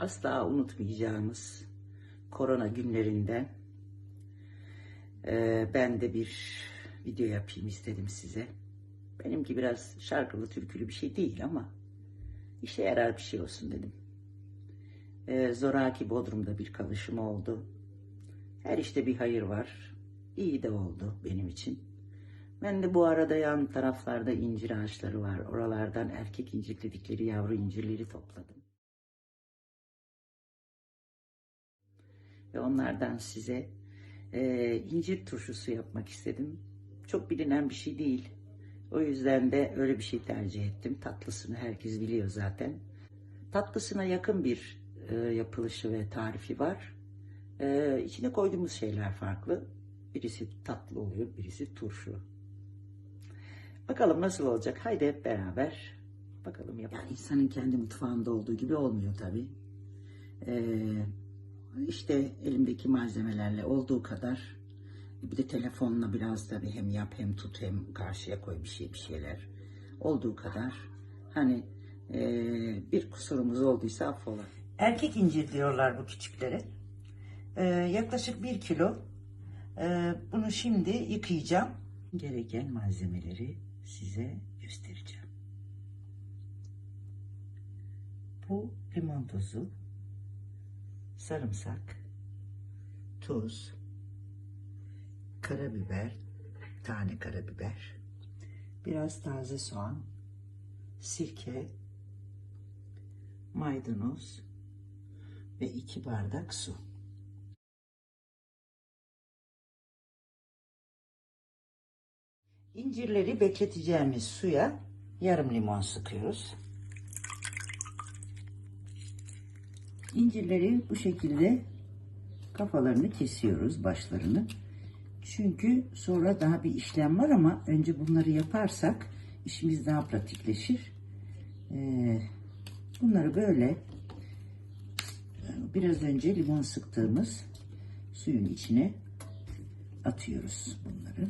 asla unutmayacağımız korona günlerinde e, ben de bir video yapayım istedim size. Benimki biraz şarkılı türkülü bir şey değil ama işe yarar bir şey olsun dedim. E, zoraki Bodrum'da bir kavuşum oldu. Her işte bir hayır var. İyi de oldu benim için. Ben de bu arada yan taraflarda incir ağaçları var. Oralardan erkek incir dedikleri yavru incirleri topladım. Ve onlardan size e, incir turşusu yapmak istedim. Çok bilinen bir şey değil. O yüzden de öyle bir şey tercih ettim. Tatlısını herkes biliyor zaten. Tatlısına yakın bir e, yapılışı ve tarifi var. E, içine koyduğumuz şeyler farklı. Birisi tatlı oluyor, birisi turşu. Bakalım nasıl olacak. Haydi hep beraber bakalım yapalım. Yani insanın kendi mutfağında olduğu gibi olmuyor tabii. Ee, işte elimdeki malzemelerle olduğu kadar bir de telefonla biraz tabii hem yap hem tut hem karşıya koy bir şey bir şeyler olduğu kadar hani ee, bir kusurumuz olduysa affola. Erkek incir diyorlar bu küçüklere. Ee, yaklaşık bir kilo. Ee, bunu şimdi yıkayacağım. Gereken malzemeleri size göstereceğim. Bu limon tozu, sarımsak, tuz, karabiber, tane karabiber, biraz taze soğan, sirke, maydanoz ve iki bardak su. İncirleri bekleteceğimiz suya yarım limon sıkıyoruz. İncirleri bu şekilde kafalarını kesiyoruz, başlarını. Çünkü sonra daha bir işlem var ama önce bunları yaparsak işimiz daha pratikleşir. Ee, bunları böyle biraz önce limon sıktığımız suyun içine atıyoruz bunları.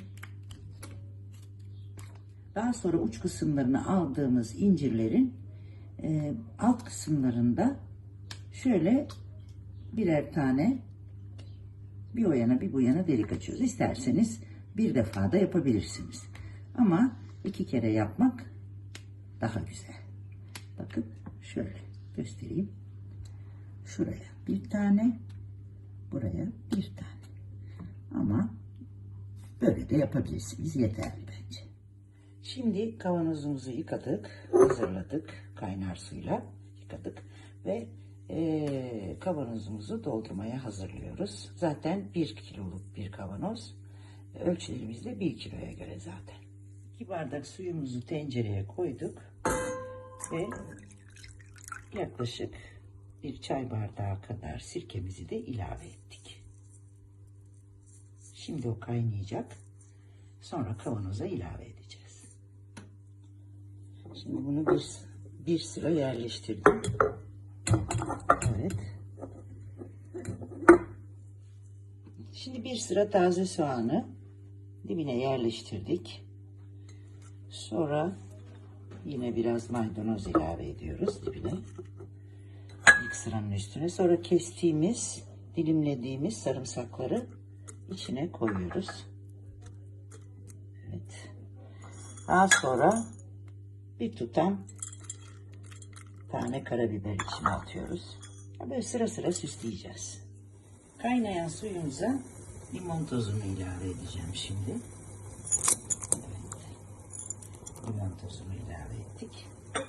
Daha sonra uç kısımlarını aldığımız incirlerin e, alt kısımlarında şöyle birer tane bir o yana bir bu yana delik açıyoruz. İsterseniz bir defa da yapabilirsiniz. Ama iki kere yapmak daha güzel. Bakın şöyle göstereyim. Şuraya bir tane, buraya bir tane. Ama böyle de yapabilirsiniz. Yeterli bence. Şimdi kavanozumuzu yıkadık, hazırladık kaynar suyla yıkadık ve e, kavanozumuzu doldurmaya hazırlıyoruz. Zaten bir kiloluk bir kavanoz. Ölçülerimiz de bir kiloya göre zaten. İki bardak suyumuzu tencereye koyduk ve yaklaşık bir çay bardağı kadar sirkemizi de ilave ettik. Şimdi o kaynayacak. Sonra kavanoza ilave edeceğiz. Şimdi bunu bir, bir sıra yerleştirdim. Evet. Şimdi bir sıra taze soğanı dibine yerleştirdik. Sonra yine biraz maydanoz ilave ediyoruz dibine. İlk sıranın üstüne. Sonra kestiğimiz, dilimlediğimiz sarımsakları içine koyuyoruz. Evet. Daha sonra bir tutam tane karabiber içine atıyoruz. Böyle sıra sıra süsleyeceğiz. Kaynayan suyumuza limon tozunu ilave edeceğim şimdi. Evet. Limon tozunu ilave ettik.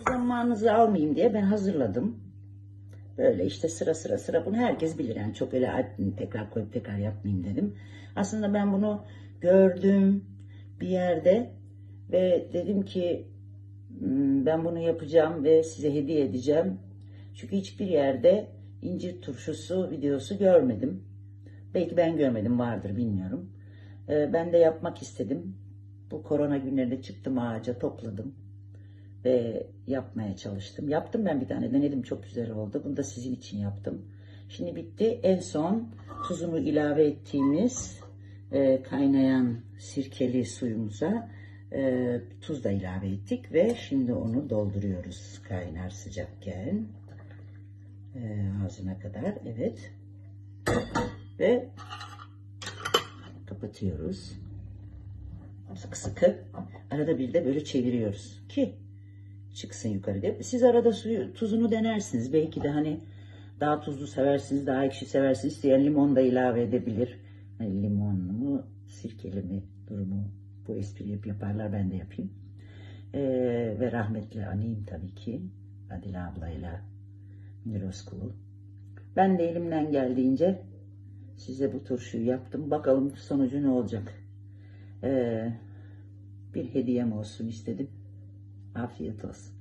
Zamanınızı almayayım diye ben hazırladım. Böyle işte sıra sıra sıra bunu herkes bilir yani çok öyle tekrar koyup tekrar yapmayayım dedim. Aslında ben bunu gördüm bir yerde ve dedim ki "Hmm, ben bunu yapacağım ve size hediye edeceğim. Çünkü hiçbir yerde incir turşusu videosu görmedim. Belki ben görmedim vardır bilmiyorum. Ee, Ben de yapmak istedim. Bu korona günlerinde çıktım ağaca topladım ve yapmaya çalıştım. Yaptım ben bir tane denedim çok güzel oldu. Bunu da sizin için yaptım. Şimdi bitti. En son tuzunu ilave ettiğimiz e, kaynayan sirkeli suyumuza e, tuz da ilave ettik ve şimdi onu dolduruyoruz kaynar sıcakken. E, ağzına kadar. Evet. Ve kapatıyoruz. Sıkı sıkı. Arada bir de böyle çeviriyoruz ki çıksın yukarı diye. Siz arada suyu, tuzunu denersiniz. Belki de hani daha tuzlu seversiniz, daha ekşi seversiniz. İsteyen limon da ilave edebilir. Hani limonlu mu, sirkeli mi durumu bu espriyi hep yaparlar ben de yapayım. Ee, ve rahmetli anayım tabii ki. Adile ablayla Münir Özkulu. Ben de elimden geldiğince size bu turşuyu yaptım. Bakalım sonucu ne olacak. Ee, bir hediyem olsun istedim. Afiyet olsun.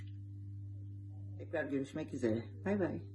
Tekrar görüşmek üzere. Bay bay.